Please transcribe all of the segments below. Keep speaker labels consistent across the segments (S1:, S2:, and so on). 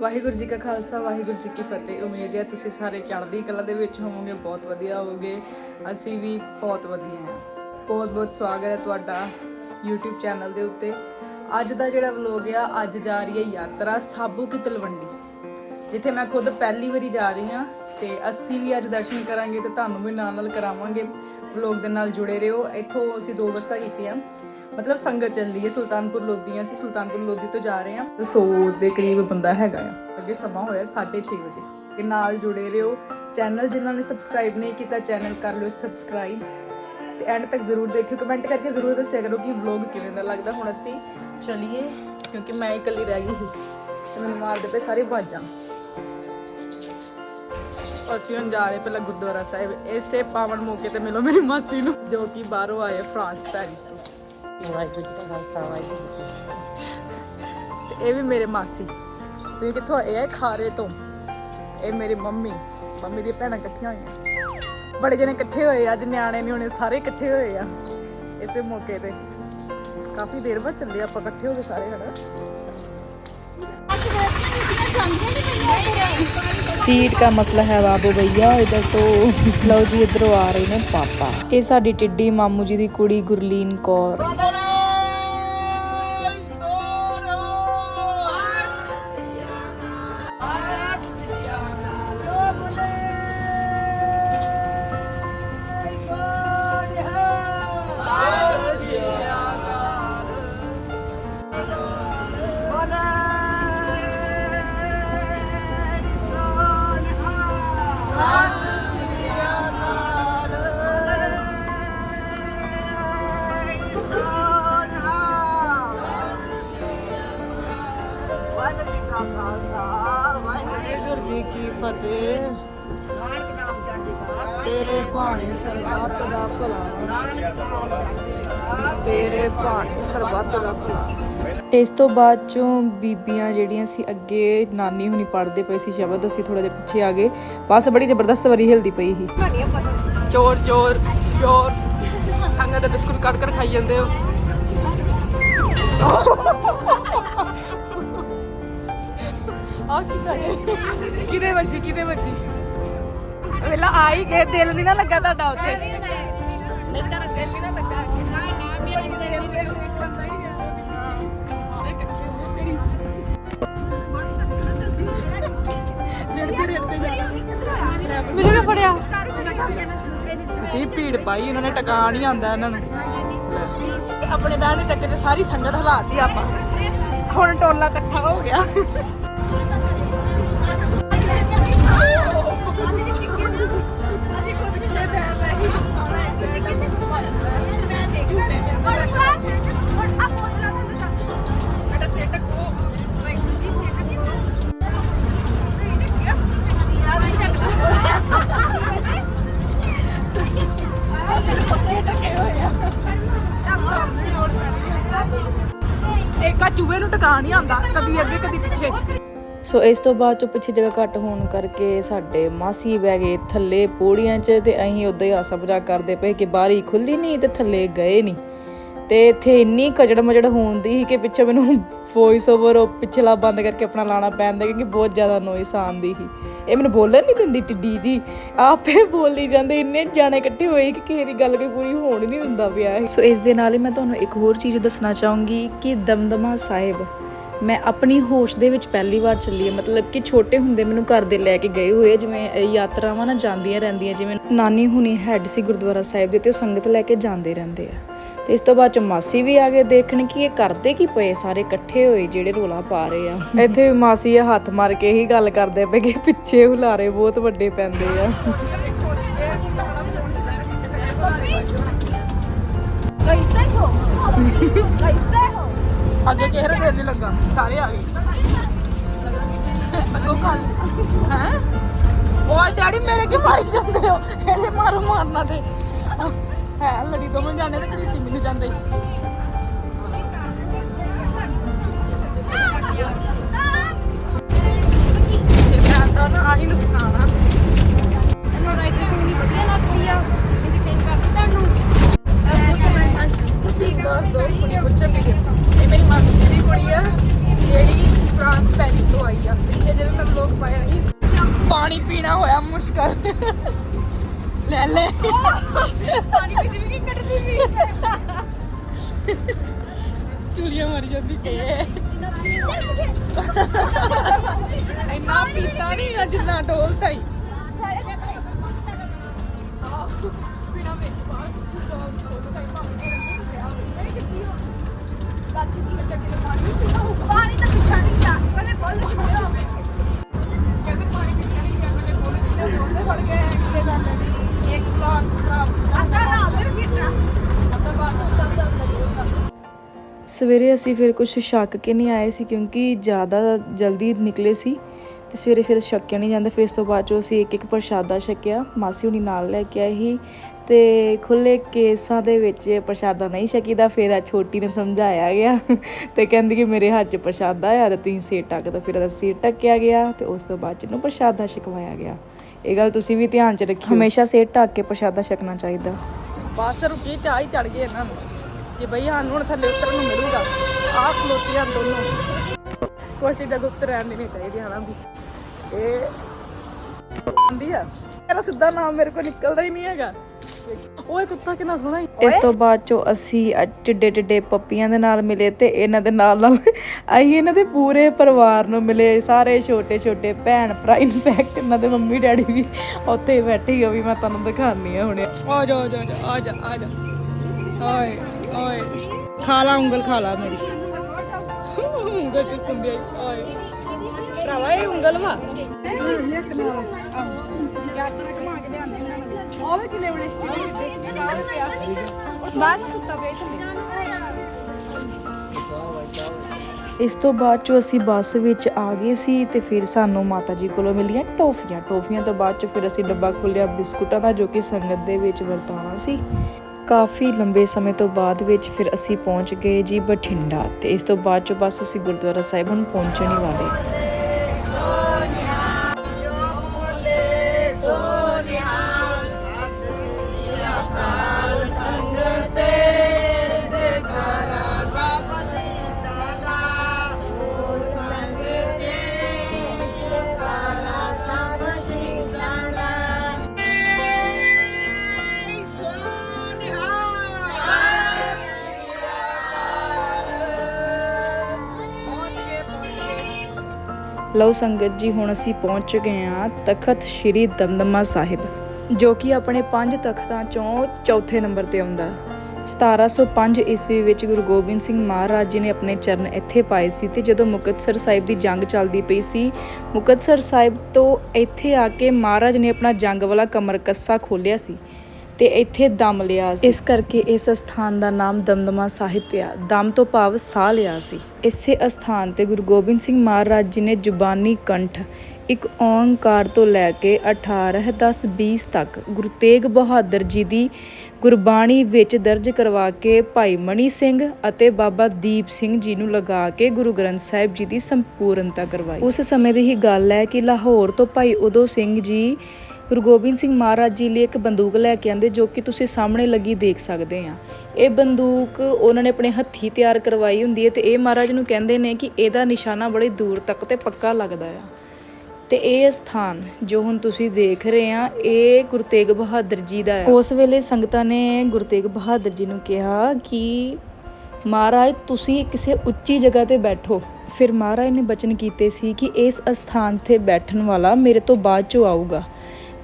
S1: ਵਾਹਿਗੁਰੂ ਜੀ ਕਾ ਖਾਲਸਾ, ਵਾਹਿਗੁਰੂ ਜੀ ਕੀ ਫਤਿਹ। ਉਮੀਦ ਹੈ ਤੁਸੀਂ ਸਾਰੇ ਚੜ੍ਹਦੀ ਕਲਾ ਦੇ ਵਿੱਚ ਹੋਵੋਗੇ, ਬਹੁਤ ਵਧੀਆ ਹੋਵੋਗੇ। ਅਸੀਂ ਵੀ ਬਹੁਤ ਵਧੀਆ ਹਾਂ। ਬਹੁਤ ਬਹੁਤ ਸਵਾਗਤ ਹੈ ਤੁਹਾਡਾ YouTube ਚੈਨਲ ਦੇ ਉੱਤੇ। ਅੱਜ ਦਾ ਜਿਹੜਾ ਵਲੋਗ ਆ, ਅੱਜ ਜਾ ਰਹੀ ਹੈ ਯਾਤਰਾ ਸਾਬੂ ਕੀ ਤਲਵੰਡੀ। ਜਿੱਥੇ ਮੈਂ ਖੁਦ ਪਹਿਲੀ ਵਾਰੀ ਜਾ ਰਹੀ ਹਾਂ ਤੇ ਅਸੀਂ ਵੀ ਅੱਜ ਦਰਸ਼ਨ ਕਰਾਂਗੇ ਤੇ ਤੁਹਾਨੂੰ ਵੀ ਨਾਲ ਨਾਲ ਕਰਾਵਾਂਗੇ। ਵਲੋਗ ਦੇ ਨਾਲ ਜੁੜੇ ਰਹੋ। ਇੱਥੋਂ ਅਸੀਂ ਦੋ ਬੱਸਾਂ ਕੀਤੀਆਂ। ਮਤਲਬ ਸੰਗਤ ਚੱਲਦੀ ਹੈ। ਸੁਲਤਾਨਪੁਰ ਲੋਧੀ ਅਸੀਂ ਸੁਲਤਾਨਪੁਰ ਲੋਧੀ ਤੋਂ ਜਾ ਰਹੇ ਹਾਂ। 100 ਦੇ ਕਰੀਬ ਬੰਦਾ ਹੈਗਾ ਆ। ਅੱਗੇ ਸਮਾਂ ਹੋਇਆ 6:30 ਵਜੇ। ਤੇ ਨਾਲ ਜੁੜੇ ਰਹੋ। ਚੈਨਲ ਜਿਨ੍ਹਾਂ ਨੇ ਸਬਸਕ੍ਰਾਈਬ ਨਹੀਂ ਕੀਤਾ, ਚੈਨਲ ਕਰ ਲਿਓ ਸਬਸਕ੍ਰਾਈਬ। ਤੇ ਐਂਡ ਤੱਕ ਜ਼ਰੂਰ ਦੇਖਿਓ। ਕਮੈਂਟ ਕਰਕੇ ਜ਼ਰੂਰ ਦੱਸਿਆ ਕਰੋ ਕਿ ਵਲੌਗ ਕਿਵੇਂ ਦਾ ਲੱਗਦਾ। ਹੁਣ ਅਸੀਂ ਚਲੀਏ, ਕਿਉਂਕਿ ਮੈਂ ਇਕੱਲੀ ਰਹਿ ਗਈ ਸੀ। ਤੇ ਮੈਨੂੰ ਮਾਰਦੇ ਪਏ ਸਾਰੇ ਬਾਜਾਂ ਅਸੀਂ ਹੁਣ ਜਾ ਰਹੇ ਪਹਿਲਾਂ ਗੁਰਦੁਆਰਾ ਸਾਹਿਬ। ਇਸੇ ਪਾਵਨ ਮੌਕੇ ਤੇ ਮਿਲੋ ਮੇਰੀ ਮਾਸੀ ਨੂੰ ਜੋ ਕਿ ਬਾਹਰੋਂ ਆਏ ਫਰਾਂਸ ਪੈਰਿਸ ਤੋਂ।
S2: ਵਾਹਿਗੁਰੂ ਜੀ ਕਾ ਖਾਲਸਾ ਵਾਹਿਗੁਰੂ ਜੀ ਕੀ ਫਤਿਹ।
S1: ਤੇ ਇਹ ਵੀ ਮੇਰੇ ਮਾਸੀ। ਤੁਸੀਂ ਕਿੱਥੋਂ ਆਏ ਆ? ਖਾਰੇ ਤੋਂ। ਇਹ ਮੇਰੀ ਮੰਮੀ। ਮੰਮੀ ਦੀਆਂ ਭੈਣਾਂ ਇਕੱਠੀਆਂ ਹੋਈਆਂ। ਬੜੇ ਜਣੇ ਇਕੱਠੇ ਹੋਏ ਆ, ਅੱਜ ਨਿਆਣੇ ਨਹੀਂ ਹੋਣੇ ਸਾਰੇ ਇਕੱਠੇ ਹੋਏ ਆ। ਇਸੇ ਮੌਕੇ ਤੇ। ਕਾਫੀ ਦੇਰ ਬਾਅਦ ਚੱਲੇ ਆਪਾਂ ਇਕੱਠੇ ਹੋ ਕੇ ਸਾਰੇ ਹਨਾ। सीट का मसला है बाबू भैया इधर तो लो जी इधरों आ रहे ने पापा ये साड़ी टिड्डी मामू जी की कुड़ी गुरलीन कौर ਤੇਰੇ ਭਾਣੇ ਸਰਬੱਤ ਦਾ ਭਲਾ। ਇਸ ਤੋਂ ਬਾਅਦ ਚੋਂ ਬੀਬੀਆਂ ਜਿਹੜੀਆਂ ਸੀ ਅੱਗੇ ਨਾਨੀ ਹੁਣੀ ਪੜਦੇ ਪਏ ਸੀ ਸ਼ਬਦ ਅਸੀਂ ਥੋੜਾ ਜਿਹਾ ਪਿੱਛੇ ਆ ਗਏ। ਬਸ ਬੜੀ ਜ਼ਬਰਦਸਤ ਵਾਰੀ ਹਿਲਦੀ ਪਈ ਸੀ। ਚੋਰ ਚੋਰ ਚੋਰ। ਸੰਗਤ ਦੇ ਬਿਸਕੁਟ ਕੱਢ ਕਰ ਖਾਈ ਜਾਂਦੇ ਹੋ। ਆ ਕੀ ਚਾਹੀਏ ਕਿਹਦੇ ਵੱਜੀ ਕਿਹਦੇ ਵੱਜੀ? ਵੇਲਾ ਆ ਹੀ ਗਏ ਦਿਲ ਨਹੀਂ ਨਾ ਲੱਗਾ ਤੁਹਾਡਾ ਉੱਥੇ। ਦਿਲ ਨਾ ਲੱਗਾ ਨਾ ਨਾ ਮੇਰਾ ਦਿਲ ਵੇਖਣ ਸਹੀ ਹੈ ਸਾਰੇ ਇਕੱਠੇ ਹੋ ਗਏ ਲੜਦੇ ਲੜਦੇ ਜਾ ਮੈਨੂੰ ਕਿਹਾ ਫੜਿਆ? ਕੀ ਭੀੜ ਪਾਈ ਉਹਨਾਂ ਨੇ ਟਿਕਾ ਨਹੀਂ ਆਂਦਾ ਇਹਨਾਂ ਨੂੰ। ਆਪਣੇ ਵਿਆਹ ਦੇ ਚੱਕਰ 'ਚ ਸਾਰੀ ਸੰਗਤ ਹਲਾਤੀ ਆਪਾਂ। ਹੁਣ ਟੋਲਾ ਇਕੱਠਾ ਹੋ ਗਿਆ। ਇੱਕ ਆ ਚੂਹੇ ਨੂੰ ਟਿਕਾ ਨਹੀਂ ਆਂਦਾ ਕਦੀ ਅੱਗੇ ਕਦੀ ਪਿੱਛੇ। ਸੋ ਇਸ ਤੋਂ ਬਾਅਦ ਚੋਂ ਪਿੱਛੇ ਜਗ੍ਹਾ ਘੱਟ ਹੋਣ ਕਰਕੇ ਸਾਡੇ ਮਾਸੀ ਬਹਿ ਗਏ ਥੱਲੇ ਪੌੜੀਆਂ 'ਚ ਤੇ ਅਸੀਂ ਉਦਾਂ ਹੀ ਆਸਾ ਮਜ਼ਾਕ ਕਰਦੇ ਪਏ ਕਿ ਬਾਰੀ ਖੁੱਲੀ ਨਹੀਂ ਤੇ ਥੱਲੇ ਗਏ ਨਹੀਂ। ਤੇ ਇੱਥੇ ਇੰਨੀ ਕਜੜ ਮਜੜ ਹੁੰਦੀ ਸੀ ਕਿ ਪਿੱਛੇ ਮੈਨੂੰ ਵੌਇਸ ਓਵਰ ਉਹ ਪਿਛਲਾ ਬੰਦ ਕਰਕੇ ਆਪਣਾ ਲਾਣਾ ਪੈਂਦਾ ਕਿਉਂਕਿ ਬਹੁਤ ਜ਼ਿਆਦਾ ਨੋਇਸ ਆਉਂਦੀ ਸੀ। ਇਹ ਮੈਨੂੰ ਬੋਲਣ ਨਹੀਂ ਦਿੰਦੀ ਟਿੱਡੀ ਜੀ। ਆਪੇ ਬੋਲੀ ਜਾਂਦੇ, ਇੰਨੇ ਜਾਣੇ ਇਕੱਠੇ ਹੋਏ ਕਿ ਕਿਸੇ ਦੀ ਗੱਲ ਕੋਈ ਪੂਰੀ ਹੋਣ ਹੀ ਨਹੀਂ ਦਿੰਦਾ ਪਿਆ ਸੋ ਇਸ ਦੇ ਨਾਲ ਹੀ ਮੈਂ ਤੁਹਾਨੂੰ ਇੱਕ ਹੋਰ ਚੀਜ਼ ਦੱਸਣਾ ਚਾਹੂੰਗੀ ਕਿ ਦਮਦਮਾ ਸਾਹਿਬ ਮੈਂ ਆਪਣੀ ਹੋਸ਼ ਦੇ ਵਿੱਚ ਪਹਿਲੀ ਵਾਰ ਚੱਲੀ ਹੈ। ਮਤਲਬ ਕਿ ਛੋਟੇ ਹੁੰਦੇ ਮੈਨੂੰ ਘਰ ਦੇ ਲੈ ਕੇ ਗਏ ਹੋਏ ਜਿਵੇਂ ਯਾਤਰਾਵਾਂ ਨਾ ਜਾਂਦੀਆਂ ਰਹਿੰਦੀਆਂ, ਜਿਵੇਂ ਨਾਨੀ ਹੁਣੀ ਹੈੱਡ ਸੀ ਗੁਰਦੁਆਰਾ ਸਾਹਿਬ ਦੇ, ਤੇ ਉਹ ਸੰਗਤ ਲੈ ਕੇ ਜਾਂਦੇ ਰਹਿੰਦੇ ਆ। ਤੇ ਇਸ ਤੋਂ ਬਾਅਦ ਚ ਮਾਸੀ ਵੀ ਆ ਗਏ ਦੇਖਣ ਕਿ ਇਹ ਕਰਦੇ ਕੀ ਪਏ ਸਾਰੇ ਇਕੱਠੇ ਹੋਏ, ਜਿਹੜੇ ਰੋਲਾ ਪਾ ਰਹੇ ਆ। ਇੱਥੇ ਮਾਸੀ ਇਹ ਹੱਥ ਮਾਰ ਕੇ ਹੀ ਗੱਲ ਕਰਦੇ ਪਏ ਕਿ ਪਿੱਛੇ ਹੁਲਾਰੇ ਬਹੁਤ ਵੱਡੇ ਪੈਂਦੇ ਆ। ਅੱਗੇ ਚਿਹਰਾ ਦੇਣ ਨਹੀਂ ਲੱਗਾ, ਸਾਰੇ ਆ ਗਏ। ਅੱਗੋਂ ਕੱਲ ਹੈ? ਉਹ ਡੈਡੀ ਮੇਰੇ ਕੀ ਮਾਰੀ ਜਾਂਦੇ ਹੋ ਇਹਨੇ ਮਾਰੋ ਮਾਰਨਾ ਤੇ। ਹੈ, ਲੜੀ ਦੋਵੇਂ ਜਾਣੇ ਤੇ ਕਦੀ ਸਿਮੀ ਨੂੰ ਜਾਂਦੇ। ਚੁਲੀਆਂ ਮਾਰੀ ਜਾਂਦੀ। ਕੇ ਇੰਨਾ ਪੀਤਾ ਨਹੀਂ ਗਾ ਜਿੰਨਾ ਡੋਲਤਾ ਹੀ। ਕਹਿੰਦੇ ਪਾਣੀ ਪੀਤਾ ਨਹੀਂ ਗਿਆ ਕੋਲੇ ਕੋਲੇ ਕਿਲੇ ਫੜ ਕੇ ਇੱਕ ਗਲਾਸ
S3: ਸਵੇਰੇ ਅਸੀਂ ਫਿਰ ਕੁਝ ਛੱਕ ਕੇ ਨਹੀਂ ਆਏ ਸੀ ਕਿਉਂਕਿ ਜ਼ਿਆਦਾ ਜਲਦੀ ਨਿਕਲੇ ਸੀ ਤੇ ਸਵੇਰੇ ਫਿਰ ਛੱਕਿਆ ਨਹੀਂ ਜਾਂਦਾ। ਫਿਰ ਇਸ ਤੋਂ ਬਾਅਦ ਚੋਂ ਅਸੀਂ ਇੱਕ ਇੱਕ ਪ੍ਰਸ਼ਾਦਾ ਛਕਿਆ ਮਾਸੀ ਹੁਣੀ ਨਾਲ ਲੈ ਕੇ ਆਏ ਸੀ ਤੇ ਖੁੱਲੇ ਕੇਸਾਂ ਦੇ ਵਿੱਚ ਪ੍ਰਸ਼ਾਦਾ ਨਹੀਂ ਛਕੀਦਾ ਫਿਰ ਆ ਛੋਟੀ ਨੂੰ ਸਮਝਾਇਆ ਗਿਆ ਤੇ ਕਹਿੰਦੀ ਕਿ ਮੇਰੇ ਹੱਥ 'ਚ ਪ੍ਰਸ਼ਾਦਾ ਆ ਤੇ ਤੁਸੀਂ ਸਿਰ ਟੱਕ ਤਾਂ ਫਿਰ ਉਹਦਾ ਸਿਰ ਟੱਕਿਆ ਗਿਆ ਤੇ ਉਸ ਤੋਂ ਬਾਅਦ ਚ ਇਹਨੂੰ ਪ੍ਰਸ਼ਾਦਾ ਛਕਵਾਇਆ ਗਿਆ। ਇਹ ਗੱਲ ਤੁਸੀਂ ਵੀ ਧਿਆਨ 'ਚ ਰੱਖਿਓ। ਹਮੇਸ਼ਾ ਸਿਰ ਢੱਕ ਕੇ ਪ੍ਰਸ਼ਾਦਾ ਛਕਣਾ ਚਾਹੀਦਾ।
S1: ਬਸ ਰੁਕੀ ਚਾਹ ਹੀ ਚੜ ਗਏ ਇਹਨਾਂ ਨੂੰ। ਕਿ ਬਈ ਸਾਨੂੰ ਹੁਣ ਥੱਲੇ ਉਤਰਨ ਨੂੰ ਮਿਲੂਗਾ। ਆਹ ਖਲੋਤੀਆਂ ਦੋਨੋਂ। ਕੋਸ਼ਿਸ਼ ਗੁਪਤ ਰਹਿਣ ਦੀ ਨਹੀਂ ਚਾਹੀਦੀ ਹਨਾ ਵੀ। ਇਹ ਆਂਦੀ ਆ। ਮੇਰਾ ਸਿੱਧਾ ਨਾਮ ਮੇਰੇ ਕੋਲ ਨਿਕਲਦਾ ਹੀ ਨਹੀਂ ਹੈਗਾ। ਓਏ ਕੁੱਤਾ ਕਿੰਨਾ ਸੋਹਣਾ
S3: ਇਸ ਤੋਂ ਬਾਅਦ ਚੋਂ ਅਸੀਂ ਟਿੱਡੇ ਟਿੱਡੇ ਪੱਪੀਆਂ ਦੇ ਨਾਲ ਮਿਲੇ ਤੇ ਇਹਨਾਂ ਦੇ ਨਾਲ ਨਾਲ ਅਸੀਂ ਇਹਨਾਂ ਦੇ ਪੂਰੇ ਪਰਿਵਾਰ ਨੂੰ ਮਿਲੇ। ਸਾਰੇ ਛੋਟੇ ਛੋਟੇ ਭੈਣ ਭਰਾ ਇਨਫੈਕਟ ਇਹਨਾਂ ਦੇ ਮੰਮੀ ਡੈਡੀ ਵੀ ਉੱਥੇ ਬੈਠੇ ਹੀ ਵੀ ਮੈਂ ਤੁਹਾਨੂੰ ਦਿਖਾਉਂਦੀ ਆ ਹੁਣੇ।
S1: ਆ ਜਾ ਆ ਜਾ ਆ ਜਾ ਆ ਜਾ। ਓਏ। ਓਏ, ਖਾ ਲਾ, ਉਂਗਲ ਖਾ ਲਾ ਮੇਰੀ। ਉਂਗਲ ਚ ਸੰਦੇ ਓਏ। ਭਰਾਵਾ, ਇਹ ਉਂਗਲ ਵਾ। ਬਸ।
S3: ਇਸ ਤੋਂ ਬਾਅਦ ਚੋਂ ਅਸੀਂ ਬੱਸ ਵਿੱਚ ਆ ਗਏ ਸੀ ਤੇ ਫਿਰ ਸਾਨੂੰ ਮਾਤਾ ਜੀ ਕੋਲੋਂ ਮਿਲੀਆਂ ਟੋਫੀਆਂ। ਟੋਫੀਆਂ ਤੋਂ ਬਾਅਦ ਚੋਂ ਫਿਰ ਅਸੀਂ ਡੱਬਾ ਖੋਲ੍ਹਿਆ ਬਿਸਕੁਟਾਂ ਦਾ, ਜੋ ਕਿ ਸੰਗਤ ਦੇ ਵਿੱਚ ਵਰਤਾਉਣਾ ਸੀ। ਕਾਫੀ ਲੰਬੇ ਸਮੇਂ ਤੋਂ ਬਾਅਦ ਵਿੱਚ ਫਿਰ ਅਸੀਂ ਪਹੁੰਚ ਗਏ ਜੀ ਬਠਿੰਡਾ ਤੇ ਇਸ ਤੋਂ ਬਾਅਦ ਚੋਂ ਬਸ ਅਸੀਂ ਗੁਰਦੁਆਰਾ ਸਾਹਿਬ ਹੁਣ ਪਹੁੰਚਣ ਹੀ ਵਾਲੇ ਲਓ ਸੰਗਤ ਜੀ, ਹੁਣ ਅਸੀਂ ਪਹੁੰਚ ਗਏ ਹਾਂ ਤਖਤ ਸ੍ਰੀ ਦਮਦਮਾ ਸਾਹਿਬ, ਜੋ ਕਿ ਆਪਣੇ ਪੰਜ ਤਖਤਾਂ ਚੋਂ ਚੌਥੇ ਨੰਬਰ ਤੇ ਆਉਂਦਾ 1705 ਈਸਵੀ ਵਿੱਚ ਗੁਰੂ ਗੋਬਿੰਦ ਸਿੰਘ ਮਹਾਰਾਜ ਜੀ ਨੇ ਆਪਣੇ ਚਰਨ ਇੱਥੇ ਪਾਏ ਸੀ ਤੇ ਜਦੋਂ ਮੁਕਤਸਰ ਸਾਹਿਬ ਦੀ ਜੰਗ ਚੱਲਦੀ ਪਈ ਸੀ, ਮੁਕਤਸਰ ਸਾਹਿਬ ਤੋਂ ਇੱਥੇ ਆ ਕੇ ਮਹਾਰਾਜ ਨੇ ਆਪਣਾ ਜੰਗ ਵਾਲਾ ਕਮਰ ਕੱਸਾ ਖੋਲਿਆ ਸੀ। ਤੇ ਇੱਥੇ ਦਮ ਲਿਆ ਸੀ। ਇਸ ਕਰਕੇ ਇਸ ਸਥਾਨ ਦਾ ਨਾਮ ਦਮਦਮਾ ਸਾਹਿਬ ਪਿਆ। ਦਮ ਤੋਂ ਭਾਵ ਸਾਹ ਲਿਆ ਸੀ। ਇਸੇ ਅਸਥਾਨ ਤੇ ਗੁਰੂ ਗੋਬਿੰਦ ਸਿੰਘ ਮਹਾਰਾਜ ਜੀ ਨੇ ਜ਼ੁਬਾਨੀ ਕੰਠ ਇੱਕ ਓੰਕਾਰ ਤੋਂ ਲੈ ਕੇ 18 10 20 ਤੱਕ ਗੁਰੂ ਤੇਗ ਬਹਾਦਰ ਜੀ ਦੀ ਗੁਰਬਾਣੀ ਵਿੱਚ ਦਰਜ ਕਰਵਾ ਕੇ ਭਾਈ ਮਣੀ ਸਿੰਘ ਅਤੇ ਬਾਬਾ ਦੀਪ ਸਿੰਘ ਜੀ ਨੂੰ ਲਗਾ ਕੇ ਗੁਰੂ ਗ੍ਰੰਥ ਸਾਹਿਬ ਜੀ ਦੀ ਸੰਪੂਰਨਤਾ ਕਰਵਾਈ। ਉਸ ਸਮੇਂ ਦੀ ਹੀ ਗੱਲ ਹੈ ਕਿ ਲਾਹੌਰ ਤੋਂ ਭਾਈ ਉਦੋਂ ਸਿੰਘ ਜੀ ਗੁਰੂ ਗੋਬਿੰਦ ਸਿੰਘ ਮਹਾਰਾਜ ਜੀ ਲਈ ਇੱਕ ਬੰਦੂਕ ਲੈ ਕੇ ਆਂਦੇ ਜੋ ਕਿ ਤੁਸੀਂ ਸਾਹਮਣੇ ਲੱਗੀ ਦੇਖ ਸਕਦੇ ਆ। ਇਹ ਬੰਦੂਕ ਉਹਨਾਂ ਨੇ ਆਪਣੇ ਹੱਥੀ ਤਿਆਰ ਕਰਵਾਈ ਹੁੰਦੀ ਹੈ ਤੇ ਇਹ ਮਹਾਰਾਜ ਨੂੰ ਕਹਿੰਦੇ ਨੇ ਕਿ ਇਹਦਾ ਨਿਸ਼ਾਨਾ ਬੜੀ ਦੂਰ ਤੱਕ ਤੇ ਪੱਕਾ ਲੱਗਦਾ ਆ। ਤੇ ਇਹ ਸਥਾਨ ਜੋ ਹੁਣ ਤੁਸੀਂ ਦੇਖ ਰਹੇ ਆ, ਇਹ ਗੁਰੂ ਤੇਗ ਬਹਾਦਰ ਜੀ ਦਾ ਹੈ ਉਸ ਵੇਲੇ ਸੰਗਤਾਂ ਨੇ ਗੁਰੂ ਤੇਗ ਬਹਾਦਰ ਜੀ ਨੂੰ ਕਿਹਾ ਕਿ ਮਹਾਰਾਜ, ਤੁਸੀਂ ਕਿਸੇ ਉੱਚੀ ਜਗ੍ਹਾ ਤੇ ਬੈਠੋ। ਫਿਰ ਮਹਾਰਾਜ ਨੇ ਬਚਨ ਕੀਤੇ ਸੀ ਕਿ ਇਸ ਅਸਥਾਨ ਤੇ ਬੈਠਣ ਵਾਲਾ ਮੇਰੇ ਤੋਂ ਬਾਅਦ ਚੋਂ ਆਊਗਾ।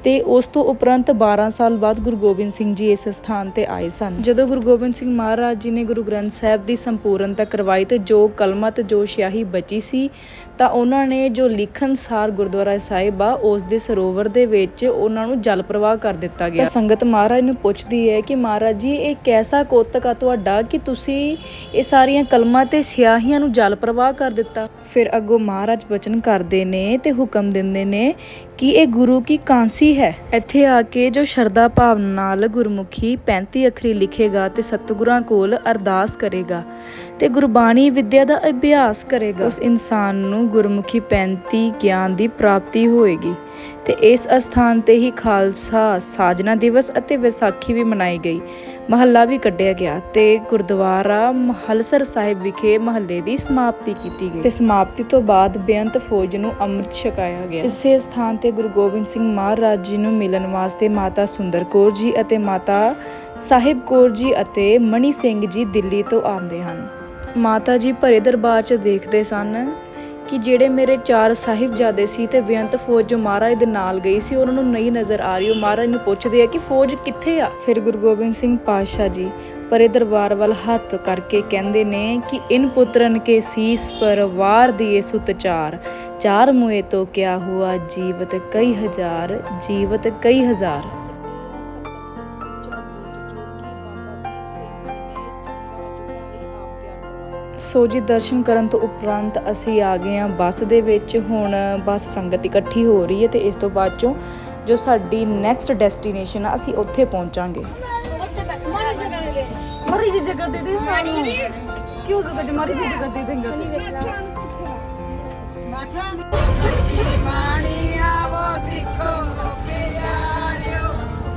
S3: ਤੇ ਉਸ ਤੋਂ ਉਪਰੰਤ 12 ਸਾਲ ਬਾਅਦ ਗੁਰੂ ਗੋਬਿੰਦ ਸਿੰਘ ਜੀ ਇਸ ਸਥਾਨ ਤੇ ਆਏ ਸਨ। ਜਦੋਂ ਗੁਰੂ ਗੋਬਿੰਦ ਸਿੰਘ ਮਹਾਰਾਜ ਜੀ ਨੇ ਗੁਰੂ ਗ੍ਰੰਥ ਸਾਹਿਬ ਦੀ ਸੰਪੂਰਨਤਾ ਕਰਵਾਈ ਤੇ ਜੋ ਕਲਮਾ ਤੇ ਜੋ ਸਿਆਹੀ ਬਚੀ ਸੀ ਤਾਂ ਉਹਨਾਂ ਨੇ ਜੋ ਲਿਖਣ ਸਾਰ ਗੁਰਦੁਆਰਾ ਸਾਹਿਬ ਆ, ਉਸ ਦੇ ਸਰੋਵਰ ਦੇ ਵਿੱਚ ਉਹਨਾਂ ਨੂੰ ਜਲ ਪ੍ਰਵਾਹ ਕਰ ਦਿੱਤਾ ਗਿਆ। ਤਾਂ ਸੰਗਤ ਮਹਾਰਾਜ ਨੂੰ ਪੁੱਛਦੀ ਹੈ ਕਿ ਮਹਾਰਾਜ ਜੀ, ਇਹ ਕੈਸਾ ਕੋਤਕ ਆ ਤੁਹਾਡਾ ਕਿ ਤੁਸੀਂ ਇਹ ਸਾਰੀਆਂ ਕਲਮਾਂ ਤੇ ਸਿਆਹੀਆਂ ਨੂੰ ਜਲ ਪ੍ਰਵਾਹ ਕਰ ਦਿੱਤਾ? ਫਿਰ ਅੱਗੋਂ ਮਹਾਰਾਜ ਬਚਨ ਕਰਦੇ ਨੇ ਤੇ ਹੁਕਮ ਦਿੰਦੇ ਨੇ ਕਿ ਇਹ ਗੁਰੂ ਕੀ ਕਾਂਸੀ ਹੈ? ਇੱਥੇ ਆ ਕੇ ਜੋ ਸ਼ਰਧਾ ਭਾਵਨਾ ਨਾਲ ਗੁਰਮੁਖੀ 35 ਅੱਖਰੀ ਲਿਖੇਗਾ ਤੇ ਸਤਿਗੁਰਾਂ ਕੋਲ ਅਰਦਾਸ ਕਰੇਗਾ। ਤੇ ਗੁਰਬਾਣੀ ਵਿਦਿਆ ਦਾ ਅਭਿਆਸ ਕਰੇਗਾ। ਉਸ ਇਨਸਾਨ ਨੂੰ ਗੁਰਮੁਖੀ 35 ਗਿਆਨ ਦੀ ਪ੍ਰਾਪਤੀ ਹੋਏਗੀ ਤੇ ਇਸ ਅਸਥਾਨ ਤੇ ਹੀ ਖਾਲਸਾ ਸਾਜਨਾ ਦਿਵਸ ਅਤੇ ਵਿਸਾਖੀ ਵੀ ਮਨਾਈ ਗਈ। ਮਹੱਲਾ ਵੀ ਕੱਢਿਆ ਗਿਆ ਤੇ ਗੁਰਦੁਆਰਾ ਮਹਲਸਰ ਸਾਹਿਬ ਵਿਖੇ ਮਹੱਲੇ ਦੀ ਸਮਾਪਤੀ ਕੀਤੀ ਗਈ। ਤੇ ਸਮਾਪਤੀ ਤੋਂ ਬਾਅਦ ਬੇਅੰਤ ਫੌਜ ਨੂੰ ਅੰਮ੍ਰਿਤ ਛਕਾਇਆ ਗਿਆ। ਇਸੇ ਸਥਾਨ ਤੇ ਗੁਰੂ ਗੋਬਿੰਦ ਸਿੰਘ ਮਹਾਰਾਜ ਜੀ ਨੂੰ ਮਿਲਣ ਵਾਸਤੇ ਮਾਤਾ ਸੁੰਦਰ ਕੌਰ ਜੀ ਅਤੇ ਮਾਤਾ ਸਾਹਿਬ ਕੌਰ ਜੀ ਅਤੇ ਮਣੀ ਸਿੰਘ ਜੀ ਦਿੱਲੀ ਤੋਂ ਆਉਂਦੇ ਹਨ। ਮਾਤਾ ਜੀ ਭਰੇ ਦਰਬਾਰ 'ਚ ਦੇਖਦੇ ਸਨ ਕਿ ਜਿਹੜੇ ਮੇਰੇ ਚਾਰ ਸਾਹਿਬਜ਼ਾਦੇ ਸੀ ਤੇ ਬੇਅੰਤ ਫੌਜ ਜੋ ਮਹਾਰਾਜ ਦੇ ਨਾਲ ਗਈ ਸੀ, ਉਹਨਾਂ ਨੂੰ ਨਹੀਂ ਨਜ਼ਰ ਆ ਰਹੀ। ਉਹ ਮਹਾਰਾਜ ਨੂੰ ਪੁੱਛਦੇ ਆ ਕਿ ਫੌਜ ਕਿੱਥੇ ਆ? ਫਿਰ ਗੁਰੂ ਗੋਬਿੰਦ ਸਿੰਘ ਪਾਤਸ਼ਾਹ ਜੀ ਪਰੇ ਦਰਬਾਰ ਵੱਲ ਹੱਥ ਕਰਕੇ ਕਹਿੰਦੇ ਨੇ ਕਿ ਇਨ ਪੁੱਤਰਨ ਕੇ ਸੀਸ ਪਰ ਵਾਰ ਦਿਏ ਸੁਤ ਚਾਰ। ਚਾਰ ਮੁਏ ਤੋਂ ਕਿਆ ਹੁਆ ਜੀਵਤ ਕਈ ਹਜ਼ਾਰ, ਜੀਵਤ ਕਈ ਹਜ਼ਾਰ। ਸੋ ਜੀ ਦਰਸ਼ਨ ਕਰਨ ਤੋਂ ਉਪਰੰਤ ਅਸੀਂ ਆ ਗਏ ਹਾਂ ਬੱਸ ਦੇ ਵਿੱਚ। ਹੁਣ ਬੱਸ ਸੰਗਤ ਇਕੱਠੀ ਹੋ ਰਹੀ ਹੈ ਤੇ ਇਸ ਤੋਂ ਬਾਅਦ ਚੋਂ ਜੋ ਸਾਡੀ ਨੈਕਸਟ ਡੈਸਟੀਨੇਸ਼ਨ ਆ ਅਸੀਂ ਉੱਥੇ ਪਹੁੰਚਾਂਗੇ।
S4: ਮਾਰੀ
S1: ਜੀ ਜਗ੍ਹਾ ਦੇ ਦੇ ਕਿਉਂ ਜਗ੍ਹਾ ਦੇ ਮਰੀ ਜੀ ਜਗ੍ਹਾ ਦੇ ਦੇਂਗਾ
S2: ਬਾਣੀ ਆਵੋ ਸਿੱਖੋ ਪਿਆਰਿਓ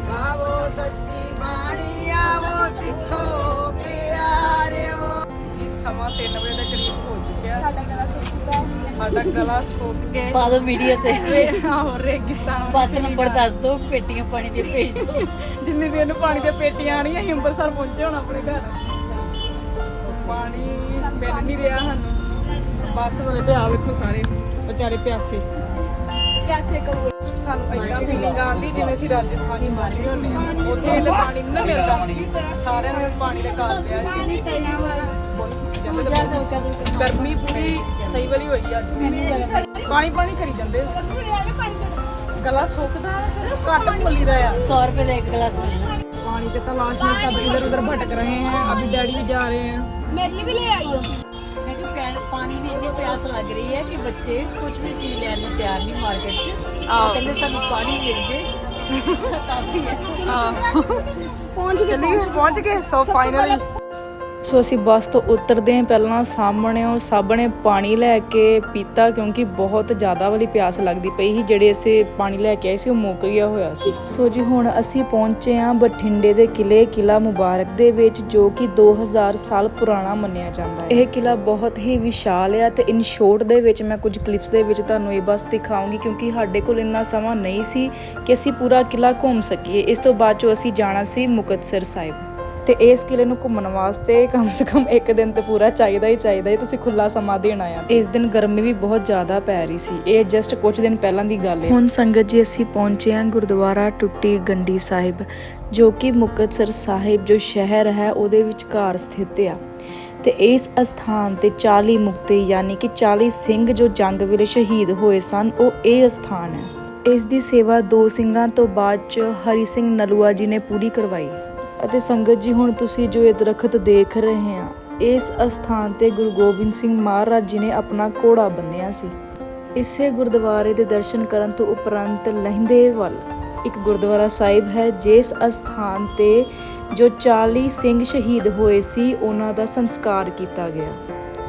S2: ਗਾਵੋ ਸੱਚੀ ਬਾਣੀ ਆਵੋ ਸਿੱਖੋ
S1: ਸਮਾਂ 3 ਵਜੇ ਦੇ ਕਰੀਬ ਹੋ ਚੁੱਕਿਆ।
S4: ਸਾਡਾ ਗਲਾ ਸੁੱਕ ਚੁੱਕਾ ਹੈ।
S1: ਸਾਡਾ ਗਲਾ ਸੁੱਕ ਕੇ
S2: ਪਾ ਦੋ ਮੀਡੀਆ ਤੇ।
S1: ਇਹ ਆਹੋ ਰੇਗਿਸਤਾਨ
S2: ਬੱਸ ਨੰਬਰ ਦੱਸ ਦੋ ਪੇਟੀਆਂ ਪਾਣੀ ਦੇ ਭੇਜ ਦੋ
S1: ਜਿੰਨੀ ਦੇਰ ਨੂੰ ਪਾਣੀ ਦੀਆਂ ਪੇਟੀਆਂ ਆਣੀਆਂ ਅਸੀਂ ਅੰਮ੍ਰਿਤਸਰ ਪਹੁੰਚੇ ਹੁਣ ਆਪਣੇ ਘਰ। ਪਾਣੀ ਮਿਲ ਨਹੀਂ ਰਿਹਾ ਸਾਨੂੰ। ਬੱਸ ਵਾਲੇ ਤੇ ਆ ਵੇਖੋ ਸਾਰੇ ਵਿਚਾਰੇ ਪਿਆਸੇ।
S4: ਪਿਆਸੇ ਕਬੂਲ
S1: ਸਾਨੂੰ ਇੰਨਾ ਫੀਲਿੰਗ ਆਉਂਦੀ ਜਿਵੇਂ ਅਸੀਂ ਰਾਜਸਥਾਨ ਹੀ ਮਾਰੀ ਆ ਉੱਥੇ ਇਹਦਾ ਪਾਣੀ ਨਹੀਂ ਮਿਲਦਾ। ਸਾਰਿਆਂ ਨੂੰ ਪਾਣੀ ਦੇ ਕਾਲ ਪਿਆ ਸੀ। ਗਰਮੀ ਪੂਰੀ ਸਹੀ ਵਾਲੀ ਹੋਈ ਅੱਜ। ਪਾਣੀ ਪਾਣੀ ਕਰੀ ਜਾਂਦੇ। ਗਲਾ ਸੁੱਕਦਾ ਘੱਟ ਮੁੱਲੀਦਾ ਆ।
S2: 100 ਰੁਪਏ ਦਾ ਇੱਕ ਗਲਾਸ ਮਿਲਣਾ
S1: ਪਾਣੀ ਤੇ ਤਲਾਸ਼ ਵਿੱਚ ਸਭ ਇਧਰ ਉਧਰ ਭਟਕ ਰਹੇ ਹੈ ਅਭੀ ਡੈਡੀ ਵੀ ਜਾ ਰਹੇ ਹੈ
S4: ਮੇਰੇ ਲਈ ਵੀ ਲੈ ਆਈਓ
S2: ਪਾਣੀ ਦੀ ਇੰਨੀ ਪਿਆਸ ਲੱਗ ਰਹੀ ਹੈ ਕਿ ਬੱਚੇ ਕੁਝ ਵੀ ਚੀਜ਼ ਲੈਣ ਨੂੰ ਤਿਆਰ ਨਹੀਂ ਮਾਰਕੀਟ 'ਚ। ਆ ਕਹਿੰਦੇ ਸਾਨੂੰ ਪਾਣੀ ਮਿਲ ਜੇ। ਕਾਫੀ ਹੈ।
S4: ਪਹੁੰਚ ਗਏ।
S1: ਪਹੁੰਚ ਗਏ
S3: ਸੋ ਅਸੀਂ ਬੱਸ ਤੋਂ ਉਤਰਦੇ ਹਾਂ ਪਹਿਲਾਂ ਸਾਹਮਣੇ ਉਹ ਸਾਹਮਣੇ ਪਾਣੀ ਲੈ ਕੇ ਪੀਤਾ ਕਿਉਂਕਿ ਬਹੁਤ ਜ਼ਿਆਦਾ ਵਾਲੀ ਪਿਆਸ ਲੱਗਦੀ ਪਈ ਸੀ, ਜਿਹੜੇ ਅਸੀਂ ਪਾਣੀ ਲੈ ਕੇ ਆਏ ਸੀ ਉਹ ਮੁੱਕ ਗਿਆ ਹੋਇਆ ਸੀ। ਸੋ ਜੀ ਹੁਣ ਅਸੀਂ ਪਹੁੰਚੇ ਹਾਂ ਬਠਿੰਡੇ ਦੇ ਕਿਲੇ ਕਿਲਾ ਮੁਬਾਰਕ ਦੇ ਵਿੱਚ, ਜੋ ਕਿ 2000 ਸਾਲ ਪੁਰਾਣਾ ਮੰਨਿਆ ਜਾਂਦਾ ਹੈ। ਇਹ ਕਿਲਾ ਬਹੁਤ ਹੀ ਵਿਸ਼ਾਲ ਹੈ ਤੇ ਇਨ ਸ਼ੋਰਟ ਦੇ ਵਿੱਚ ਮੈਂ ਕੁਝ ਕਲਿੱਪਸ ਦੇ ਵਿੱਚ ਤੁਹਾਨੂੰ ਇਹ ਬੱਸ ਦਿਖਾਉਂਗੀ ਕਿਉਂਕਿ ਸਾਡੇ ਕੋਲ ਇੰਨਾ ਸਮਾਂ ਨਹੀਂ ਸੀ ਕਿ ਅਸੀਂ ਪੂਰਾ ਕਿਲਾ ਘੁੰਮ ਸਕੀਏ। ਇਸ ਤੋਂ ਬਾਅਦ ਚੋ ਅਸੀਂ ਜਾਣਾ ਸੀ ਮੁਕਤਸਰ ਸਾਹਿਬ। ਤੇ ਇਸ ਕਿਲੇ ਨੂੰ ਘੁੰਮਣ ਵਾਸਤੇ ਕਮ ਸੇ ਕਮ ਇੱਕ ਦਿਨ ਤੇ ਪੂਰਾ ਚਾਹੀਦਾ ਹੀ ਚਾਹੀਦਾ ਹੈ। ਤੁਸੀਂ ਖੁੱਲਾ ਸਮਾਂ ਦੇਣਾ ਆ। ਇਸ ਦਿਨ ਗਰਮੀ ਵੀ ਬਹੁਤ ਜ਼ਿਆਦਾ ਪੈ ਰਹੀ ਸੀ। ਇਹ ਜਸਟ ਕੁਝ ਦਿਨ ਪਹਿਲਾਂ ਦੀ ਗੱਲ ਹੈ। ਹੁਣ ਸੰਗਤ ਜੀ ਅਸੀਂ ਪਹੁੰਚੇ ਹਾਂ ਗੁਰਦੁਆਰਾ ਟੁੱਟੀ ਗੰਡੀ ਸਾਹਿਬ, ਜੋ ਕਿ ਮੁਕਤਸਰ ਸਾਹਿਬ ਜੋ ਸ਼ਹਿਰ ਹੈ ਉਹਦੇ ਵਿਚਕਾਰ ਸਥਿਤ ਆ। ਤੇ ਇਸ ਅਸਥਾਨ ਤੇ 40 ਮੁਕਤੇ ਯਾਨੀ ਕਿ 40 ਸਿੰਘ ਜੋ ਜੰਗ ਵੇਲੇ ਸ਼ਹੀਦ ਹੋਏ ਸਨ, ਉਹ ਇਹ ਅਸਥਾਨ ਹੈ। ਇਸ ਦੀ ਸੇਵਾ ਦੋ ਸਿੰਘਾਂ ਤੋਂ ਬਾਅਦ ਚ ਹਰੀ ਸਿੰਘ ਨਲੂਆ ਜੀ ਨੇ ਪੂਰੀ ਕਰਵਾਈ। ਅਤੇ ਸੰਗਤ ਜੀ, ਹੁਣ ਤੁਸੀਂ ਜੋ ਇਹ ਦਰਖਤ ਦੇਖ ਰਹੇ ਆ ਇਸ ਅਸਥਾਨ ਤੇ ਗੁਰੂ ਗੋਬਿੰਦ ਸਿੰਘ ਮਹਾਰਾਜ ਜੀ ਨੇ ਆਪਣਾ ਘੋੜਾ ਬੰਨਿਆ ਸੀ। ਇਸੇ ਗੁਰਦੁਆਰੇ ਦੇ ਦਰਸ਼ਨ ਕਰਨ ਤੋਂ ਉਪਰੰਤ ਲਹਿੰਦੇ ਵੱਲ ਇੱਕ ਗੁਰਦੁਆਰਾ ਸਾਹਿਬ ਹੈ, ਜਿਸ ਅਸਥਾਨ ਤੇ ਜੋ 40 ਸਿੰਘ ਸ਼ਹੀਦ ਹੋਏ ਸੀ, ਉਹਨਾਂ ਦਾ ਸੰਸਕਾਰ ਕੀਤਾ ਗਿਆ।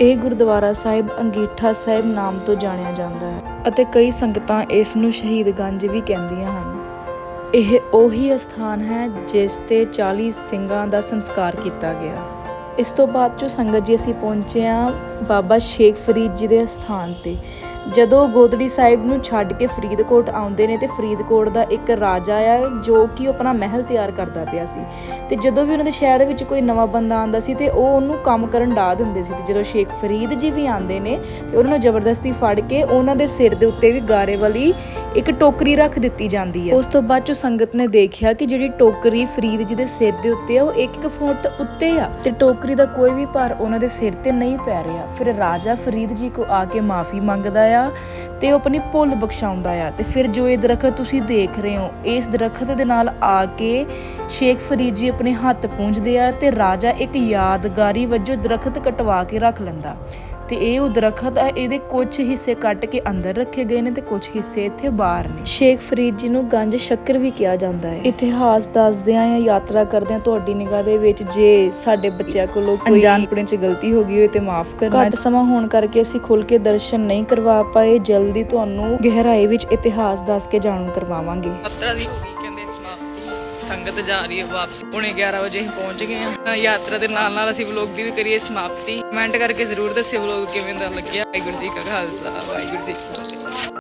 S3: ਇਹ ਗੁਰਦੁਆਰਾ ਸਾਹਿਬ ਅੰਗੀਠਾ ਸਾਹਿਬ ਨਾਮ ਤੋਂ ਜਾਣਿਆ ਜਾਂਦਾ ਹੈ ਅਤੇ ਕਈ ਸੰਗਤਾਂ ਇਸ ਨੂੰ ਸ਼ਹੀਦਗੰਜ ਵੀ ਕਹਿੰਦੀਆਂ ਹਨ। ਇਹ ਉਹੀ ਅਸਥਾਨ ਹੈ ਜਿਸ ਤੇ 40 ਸਿੰਘਾਂ ਦਾ ਸੰਸਕਾਰ ਕੀਤਾ ਗਿਆ। ਇਸ ਤੋਂ ਬਾਅਦ ਜੋ ਸੰਗਤ ਜੀ ਅਸੀਂ ਪਹੁੰਚੇ ਹਾਂ ਬਾਬਾ ਸ਼ੇਖ ਫਰੀਦ ਜੀ ਦੇ ਅਸਥਾਨ ਤੇ। ਜਦੋਂ ਗੋਦੜੀ ਸਾਹਿਬ ਨੂੰ ਛੱਡ ਕੇ ਫਰੀਦਕੋਟ ਆਉਂਦੇ ਨੇ ਤੇ ਫਰੀਦਕੋਟ ਦਾ ਇੱਕ ਰਾਜਾ ਆ, ਜੋ ਕਿ ਉਹ ਆਪਣਾ ਮਹਿਲ ਤਿਆਰ ਕਰਦਾ ਪਿਆ ਸੀ। ਤੇ ਜਦੋਂ ਵੀ ਉਹਨਾਂ ਦੇ ਸ਼ਹਿਰ ਵਿੱਚ ਕੋਈ ਨਵਾਂ ਬੰਦਾ ਆਂਦਾ ਸੀ ਤੇ ਉਹ ਉਹਨੂੰ ਕੰਮ ਕਰਨ ਡਾ ਦਿੰਦੇ ਸੀ। ਤੇ ਜਦੋਂ ਸ਼ੇਖ ਫਰੀਦ ਜੀ ਵੀ ਆਂਦੇ ਨੇ ਤੇ ਉਹਨਾਂ ਨੂੰ ਜ਼ਬਰਦਸਤੀ ਫੜ ਕੇ ਉਹਨਾਂ ਦੇ ਸਿਰ ਦੇ ਉੱਤੇ ਵੀ ਗਾਰੇ ਵਾਲੀ ਇੱਕ ਟੋਕਰੀ ਰੱਖ ਦਿੱਤੀ ਜਾਂਦੀ ਹੈ ਉਸ ਤੋਂ ਬਾਅਦ ਜੋ ਸੰਗਤ ਨੇ ਦੇਖਿਆ ਕਿ ਜਿਹੜੀ ਟੋਕਰੀ ਫਰੀਦ ਜੀ ਦੇ ਸਿਰ ਦੇ ਉੱਤੇ ਆ, ਉਹ 1-1 ਫੁੱਟ ਉੱਤੇ ਆ। ਤੇ ਟੋਕਰੀ ਦਾ ਕੋਈ ਵੀ ਭਾਰ ਉਹਨਾਂ ਦੇ ਸਿਰ ਤੇ ਨਹੀਂ ਪੈ ਰਿਹਾ। ਫਿਰ ਰਾਜਾ ਫਰੀਦ ਜੀ ਕੋ ਆ ਕੇ ਮਾਫੀ ਮੰਗਦਾ ਆ ਤੇ ਉਹ ਆਪਣੀ ਭੁੱਲ ਬਖਸ਼ਾਉਂਦਾ ਆ। ਤੇ ਫਿਰ ਜੋ ਇਹ ਦਰਖਤ ਤੁਸੀਂ ਦੇਖ ਰਹੇ ਹੋ, ਇਸ ਦਰਖਤ ਦੇ ਨਾਲ ਆ ਕੇ ਸ਼ੇਖ ਫਰੀਦ ਜੀ ਆਪਣੇ ਹੱਥ ਪੂੰਝਦੇ ਆ ਤੇ ਰਾਜਾ ਇੱਕ ਯਾਦਗਾਰੀ ਵਜੋਂ ਦਰਖਤ ਕਟਵਾ ਕੇ ਰੱਖ ਲੈਂਦਾ। ਤੇ ਇਹ ਉਹ ਦਰਖਤ ਆ ਇਹਦੇ ਕੁਝ ਹਿੱਸੇ ਕੱਟ ਕੇ ਅੰਦਰ ਰੱਖੇ ਗਏ ਨੇ ਤੇ ਕੁਝ ਹਿੱਸੇ ਇੱਥੇ ਬਾਹਰ ਨੇ। ਸ਼ੇਖ ਫਰੀਦ ਜੀ ਨੂੰ ਗੰਜ ਸ਼ੱਕਰ ਵੀ ਕਿਹਾ ਜਾਂਦਾ ਹੈ। ਇਤਿਹਾਸ ਦੱਸਦਿਆਂ ਜਾਂ ਯਾਤਰਾ ਕਰਦਿਆਂ ਤੁਹਾਡੀ ਨਿਗਾਹ ਦੇ ਵਿੱਚ ਜੇ ਸਾਡੇ ਬੱਚਿਆਂ ਕੋਲੋਂ ਕੋਈ ਅਣਜਾਣਪੁਣੇ ਚ ਗਲਤੀ ਹੋ ਗਈ ਹੋਏ ਤੇ ਮਾਫ ਕਰਨਾ ਘੱਟ ਸਮਾਂ ਹੋਣ ਕਰਕੇ ਅਸੀਂ ਖੁੱਲ ਕੇ ਦਰਸ਼ਨ ਨਹੀਂ ਕਰਵਾ ਪਾਏ ਜਲਦੀ ਤੁਹਾਨੂੰ ਗਹਿਰਾਈ ਵਿੱਚ ਇਤਿਹਾਸ ਦੱਸ ਕੇ ਜਾਣੂ ਕਰਵਾਵਾਂਗੇ।
S1: ਯਾਤਰਾ ਦੀ ਹੋ ਗਈ ਸੰਗਤ ਜਾ ਰਹੀ ਹੈ ਵਾਪਸ। ਹੁਣੇ 11 ਵਜੇ ਅਸੀਂ ਪਹੁੰਚ ਗਏ ਹਾਂ। ਯਾਤਰਾ ਦੇ ਨਾਲ ਨਾਲ ਅਸੀਂ ਵਲੋਗ ਦੀ ਵੀ ਕਰੀਏ ਸਮਾਪਤੀ। ਕਮੈਂਟ ਕਰਕੇ ਜ਼ਰੂਰ ਦੱਸਿਓ ਵਲੋਗ ਕਿਵੇਂ ਦਾ ਲੱਗਿਆ। ਵਾਹਿਗੁਰੂ ਜੀ ਕਾ ਖਾਲਸਾ, ਵਾਹਿਗੁਰੂ ਜੀ ਕੀ ਫਤਿਹ।